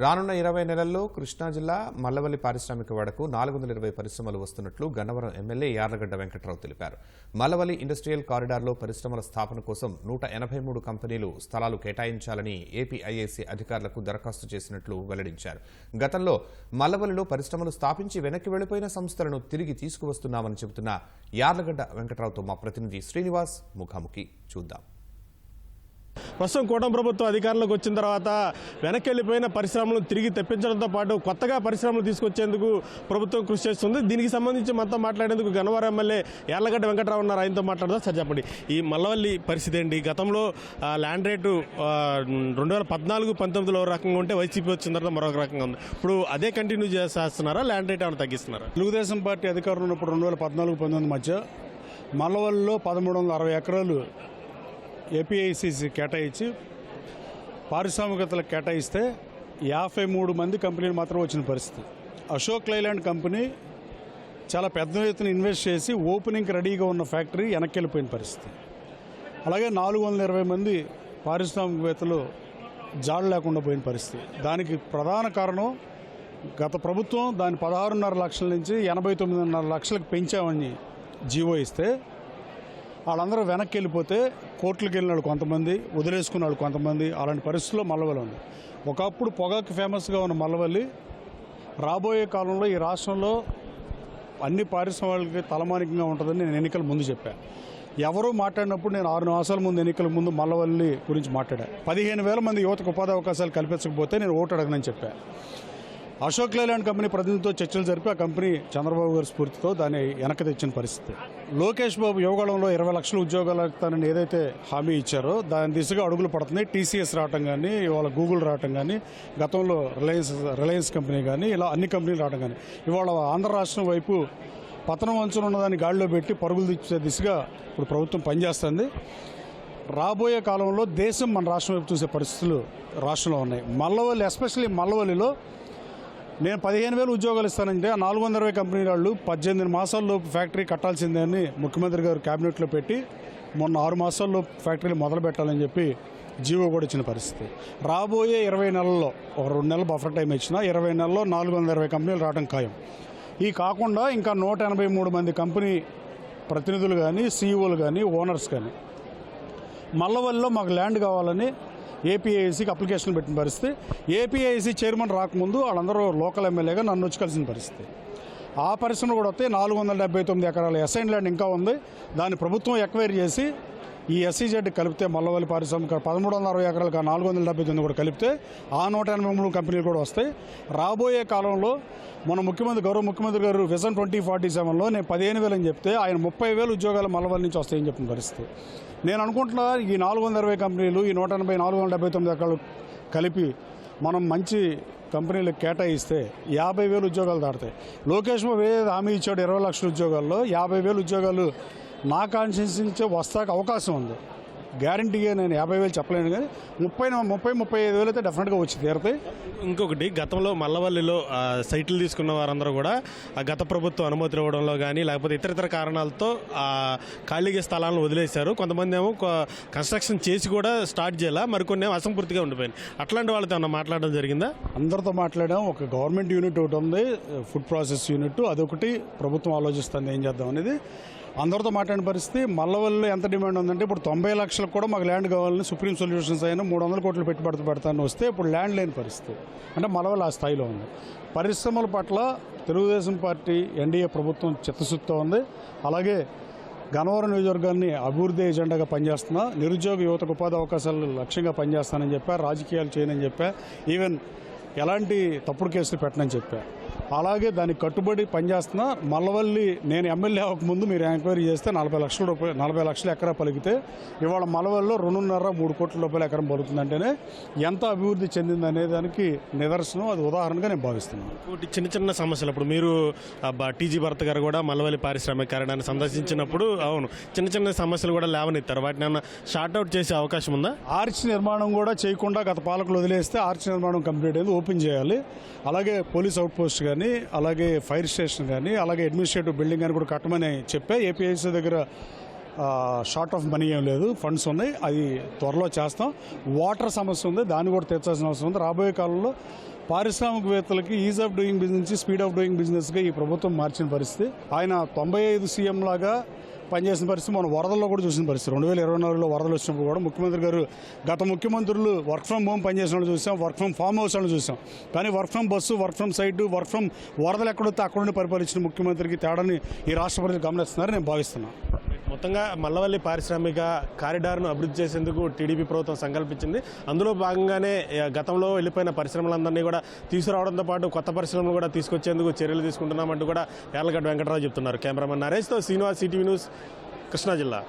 రానున్న ఇరవై నెలల్లో కృష్ణా జిల్లా మల్లవల్లి పారిశ్రామిక వాడకు నాలుగు వందల ఇరవై పరిశ్రమలు వస్తున్నట్లు గన్నవరం ఎమ్మెల్యే యార్లగడ్డ వెంకట్రావు తెలిపారు. మల్లవల్లి ఇండస్ట్రియల్ కారిడార్లో పరిశ్రమల స్థాపన కోసం నూట ఎనభై మూడు కంపెనీలు స్థలాలు కేటాయించాలని ఏపీఐఐసి అధికారులకు దరఖాస్తు చేసినట్లు వెల్లడించారు. గతంలో మల్లవల్లిలో పరిశ్రమలు స్థాపించి వెనక్కి వెళ్ళిపోయిన సంస్థలను తిరిగి తీసుకువస్తున్నామని చెబుతున్న యార్లగడ్డ వెంకట్రావుతో మా ప్రతినిధి శ్రీనివాస్ ముఖాముఖి చూద్దాం. ప్రస్తుతం కూటమి ప్రభుత్వం అధికారంలోకి వచ్చిన తర్వాత వెనక్కి వెళ్ళిపోయిన పరిశ్రమలను తిరిగి తెప్పించడంతో పాటు కొత్తగా పరిశ్రమలు తీసుకొచ్చేందుకు ప్రభుత్వం కృషి చేస్తుంది. దీనికి సంబంధించి మనతో మాట్లాడేందుకు గన్నవరం ఎమ్మెల్యే యార్లగడ్డ వెంకటరావు ఉన్నారు. ఆయనతో మాట్లాడదాం. సార్ చెప్పండి. ఈ మల్లవల్లి పరిస్థితి ఏంటి? గతంలో ల్యాండ్ రేటు రెండు వేల పద్నాలుగు పంతొమ్మిదిలో రకంగా ఉంటే వైసీపీ వచ్చిన తర్వాత మరొక రకంగా ఉంది. ఇప్పుడు అదే కంటిన్యూ చేస్తున్నారా? ల్యాండ్ రేట్ ఏమైనా తగ్గిస్తున్నారా? తెలుగుదేశం పార్టీ అధికారంలో ఉన్నప్పుడు రెండు వేల పద్నాలుగు పంతొమ్మిది మధ్య మల్లవల్లిలో పదమూడు వందల అరవై ఎకరాలు ఏపీఐసిసి కేటాయించి పారిశ్రామికతలకు కేటాయిస్తే యాభై మూడు మంది కంపెనీలు మాత్రం వచ్చిన పరిస్థితి. అశోక్ లైలాండ్ కంపెనీ చాలా పెద్ద ఎత్తున ఇన్వెస్ట్ చేసి ఓపెనింగ్కి రెడీగా ఉన్న ఫ్యాక్టరీ వెనక్కి వెళ్ళిపోయిన పరిస్థితి. అలాగే నాలుగు వందల ఇరవై మంది పారిశ్రామికవేత్తలు జాడు లేకుండా పోయిన పరిస్థితి. దానికి ప్రధాన కారణం గత ప్రభుత్వం దాని పదహారున్నర లక్షల నుంచి ఎనభై తొమ్మిదిన్నర లక్షలకు పెంచామని జీవో ఇస్తే వాళ్ళందరూ వెనక్కి వెళ్ళిపోతే కోర్టులకు వెళ్ళిన వాళ్ళు కొంతమంది వదిలేసుకున్న వాళ్ళు కొంతమంది. అలాంటి పరిస్థితుల్లో మల్లవల్లి ఉంది. ఒకప్పుడు పొగాకు ఫేమస్గా ఉన్న మల్లవల్లి రాబోయే కాలంలో ఈ రాష్ట్రంలో అన్ని పారిశ్రామికలకి తలమానికంగా ఉంటుందని నేను ఎన్నికల ముందు చెప్పాను ఎవరూ మాట్లాడినప్పుడు నేను ఆరు మాసాల ముందు ఎన్నికల ముందు మల్లవల్లి గురించి మాట్లాడాను పదిహేను వేల మంది యువతకు ఉపాధి అవకాశాలు కల్పించకపోతే నేను ఓటు అడగనని చెప్పాను అశోక్ లైలాండ్ కంపెనీ ప్రతినిధితో చర్చలు జరిపి ఆ కంపెనీ చంద్రబాబు గారి స్ఫూర్తితో దాన్ని వెనక్కి తెచ్చిన పరిస్థితి. లోకేష్ బాబు యువగళంలో ఇరవై లక్షల ఉద్యోగాలు ఇస్తానని ఏదైతే హామీ ఇచ్చారో దాని దిశగా అడుగులు పడుతున్నాయి. టీసీఎస్ రావటం కానీ ఇవాళ గూగుల్ రావటం కానీ గతంలో రిలయన్స్ రిలయన్స్ కంపెనీ కానీ ఇలా అన్ని కంపెనీలు రావటం కానీ ఇవాళ ఆంధ్ర రాష్ట్రం వైపు పతనం అంచున ఉన్నదాన్ని గాడిలో పెట్టి పరుగులు తెచ్చే దిశగా ఇప్పుడు ప్రభుత్వం పనిచేస్తుంది. రాబోయే కాలంలో దేశం మన రాష్ట్రం వైపు చూసే పరిస్థితులు రాష్ట్రంలో ఉన్నాయి. మల్లవల్లి ఎస్పెషల్లీ మల్లవల్లిలో నేను పదిహేను వేలు ఉద్యోగాలు ఇస్తానంటే ఆ నాలుగు వందల ఇరవై కంపెనీ వాళ్ళు పద్దెనిమిది మాసాల్లో ఫ్యాక్టరీ కట్టాల్సిందే అని ముఖ్యమంత్రి గారు క్యాబినెట్లో పెట్టి మొన్న ఆరు మాసాల్లో ఫ్యాక్టరీలు మొదలు పెట్టాలని చెప్పి జీవో కూడా ఇచ్చిన పరిస్థితి. రాబోయే ఇరవై నెలల్లో ఒక రెండు నెలలు బఫర్ టైం ఇచ్చిన ఇరవై నెలల్లో నాలుగు వందల ఇరవై కంపెనీలు రావడం ఖాయం. ఈ కాకుండా ఇంకా నూట ఎనభై మూడు మంది కంపెనీ ప్రతినిధులు కానీ సీఈఓలు కానీ ఓనర్స్ కానీ మల్లవల్లిలో మాకు ల్యాండ్ కావాలని ఏపీఐసీకి అప్లికేషన్ పెట్టిన పరిస్థితి. ఏపీఐసీ చైర్మన్ రాకముందు వాళ్ళందరూ లోకల్ ఎమ్మెల్యేగా నన్ను వచ్చి కలిసిన పరిస్థితి. ఆ పరిశ్రమ కూడా వస్తే నాలుగు వందల డెబ్బై తొమ్మిది ఎకరాల ఎస్ఐన్ ల్యాండ్ ఇంకా ఉంది. దాన్ని ప్రభుత్వం ఎక్వైర్ చేసి ఈ ఎస్సీజెడ్ కలిపితే మల్లవల్లి పారిశ్రామిక పదమూడు వందల అరవై ఎకరాలకు నాలుగు వందల డెబ్బై తొమ్మిది కూడా కలిపితే ఆ నూట ఎనభై మూడు కంపెనీలు కూడా వస్తాయి. రాబోయే కాలంలో మన ముఖ్యమంత్రి గౌరవ ముఖ్యమంత్రి గారు విజన్ ట్వంటీ ఫార్టీ సెవెన్లో నేను పదిహేను వేలు అని చెప్తే ఆయన ముప్పై వేలు ఉద్యోగాలు మల్లవల్లి నుంచి వస్తాయని చెప్పిన పరిస్థితి. నేను అనుకుంటున్నా ఈ నాలుగు వందల ఇరవై కంపెనీలు ఈ నూట ఎనభై నాలుగు వందల డెబ్బై తొమ్మిది ఎకరాలు కలిపి మనం మంచి కంపెనీలకు కేటాయిస్తే యాభై వేలు ఉద్యోగాలు దాడతాయి లోకేష్ బాబు ఏదైతే హామీ ఇచ్చాడు? ఇరవై లక్షల ఉద్యోగాల్లో యాభై వేలు ఉద్యోగాలు నా కాన్స్టిట్యూన్సీ నుంచే వస్తాక అవకాశం ఉంది. గ్యారంటీగా నేను యాభై వేలు చెప్పలేను కానీ ముప్పై ముప్పై ముప్పై ఐదు వేలు అయితే డెఫినెట్గా వచ్చి తీరుతాయి. ఇంకొకటి గతంలో మల్లవల్లిలో సైట్లు తీసుకున్న వారందరూ కూడా ఆ గత ప్రభుత్వం అనుమతులు ఇవ్వడంలో కానీ లేకపోతే ఇతర ఇతర కారణాలతో ఆ ఖాళీగా స్థలాలను వదిలేశారు. కొంతమంది ఏమో కన్స్ట్రక్షన్ చేసి కూడా స్టార్ట్ చేయాల మరికొన్ని ఏమో అసంపూర్తిగా ఉండిపోయింది అట్లాంటి వాళ్ళతో ఏమన్నా మాట్లాడడం జరిగిందా? అందరితో మాట్లాడాం. ఒక గవర్నమెంట్ యూనిట్ ఒకటి ఉంది ఫుడ్ ప్రాసెస్ యూనిట్ అదొకటి ప్రభుత్వం ఆలోచిస్తుంది ఏం చేద్దాం అనేది. అందరితో మాట్లాడిన పరిస్థితి మల్లవల్లిలో ఎంత డిమాండ్ ఉందంటే ఇప్పుడు తొంభై లక్షలకు కూడా మాకు ల్యాండ్ కావాలని సుప్రీం సొల్యూషన్స్ అయినా మూడు వందల కోట్లు పెట్టుబడి పెడతాను వస్తే ఇప్పుడు ల్యాండ్ లేని పరిస్థితి. అంటే మల్లవల్లి ఆ స్థాయిలో ఉంది. పరిశ్రమల పట్ల తెలుగుదేశం పార్టీ ఎన్డీఏ ప్రభుత్వం చిత్తశుద్ధితో ఉంది. అలాగే గన్నవరం నియోజకవర్గాన్ని అభివృద్ధి ఎజెండాగా పనిచేస్తున్నా నిరుద్యోగ యువతకు ఉపాధి అవకాశాలు లక్ష్యంగా పనిచేస్తానని చెప్పా రాజకీయాలు చేయనని చెప్పా ఈవెన్ ఎలాంటి తప్పుడు కేసులు పెట్టనని చెప్పా. అలాగే దానికి కట్టుబడి పనిచేస్తున్నా మల్లవల్లి నేను ఎమ్మెల్యే అవ్వకముందు మీరు ఎంక్వైరీ చేస్తే నలభై లక్షల రూపాయలు నలభై లక్షల ఎకరా పలికితే ఇవాళ మల్లవల్లిలో రెండున్నర మూడు కోట్ల రూపాయల ఎకరం పలుకుతుందంటేనే ఎంత అభివృద్ధి చెందింది అనే దానికి నిదర్శనం అది ఉదాహరణగా నేను భావిస్తున్నాను. చిన్న చిన్న సమస్యలు. ఇప్పుడు మీరు టీజీ భర్త గారు కూడా మల్లవల్లి పారిశ్రామిక కారణాన్ని సందర్శించినప్పుడు అవును చిన్న చిన్న సమస్యలు కూడా లేవనెత్తారు. వాటిని ఏమన్నా షార్ట్ అవుట్ చేసే అవకాశం ఉందా? ఆర్చ్ నిర్మాణం కూడా చేయకుండా గత పాలకులు వదిలేస్తే ఆర్చ్ నిర్మాణం కంప్లీట్ అయింది ఓపెన్ చేయాలి. అలాగే పోలీస్ అవుట్ పోస్ట్ కానీ కానీ అలాగే ఫైర్ స్టేషన్ కానీ అలాగే అడ్మినిస్ట్రేటివ్ బిల్డింగ్ కానీ కూడా కట్టమని చెప్పే ఏపీఐసీ దగ్గర షార్ట్ ఆఫ్ మనీ ఏం లేదు. ఫండ్స్ ఉన్నాయి. అది త్వరలో చేస్తాం. వాటర్ సమస్య ఉంది. దాన్ని కూడా తెచ్చాల్సిన అవసరం ఉంది. రాబోయే కాలంలో పారిశ్రామికవేత్తలకి ease of doing business speed of doing బిజినెస్గా ఈ ప్రభుత్వం మార్చిన పరిస్థితి. ఆయన తొంభై ఐదు సీఎం లాగా పనిచేసిన పరిస్థితి మనం వరదల్లో కూడా చూసిన పరిస్థితి. రెండు వేల ఇరవై నాలుగులో వరదలు వచ్చినప్పుడు కూడా ముఖ్యమంత్రి గారు గత ముఖ్యమంత్రులు వర్క్ ఫ్రమ్ హోమ్ పనిచేసిన వాళ్ళు చూసాం వర్క్ ఫ్రమ్ ఫామ్ హౌస్ వాళ్ళు చూసాం. కానీ work from bus work from site work from వరదలు ఎక్కడొస్తే అక్కడ నుండి పరిపాలించిన ముఖ్యమంత్రికి తేడాని ఈ రాష్ట్ర ప్రజలు గమనిస్తున్నారని నేను భావిస్తున్నాను మొత్తంగా మల్లవల్లి పారిశ్రామిక కారిడార్ను అభివృద్ధి చేసేందుకు టీడీపీ ప్రభుత్వం సంకల్పించింది. అందులో భాగంగానే గతంలో వెళ్ళిపోయిన పరిశ్రమలందరినీ కూడా తీసుకురావడంతో పాటు కొత్త పరిశ్రమలు కూడా తీసుకొచ్చేందుకు చర్యలు తీసుకుంటున్నామంటూ కూడా యార్లగడ్డ వెంకటరావు చెప్తున్నారు. కెమెరామెన్ నరేష్తో శ్రీనివాస్ సిటీవీ న్యూస్ కృష్ణా జిల్లా.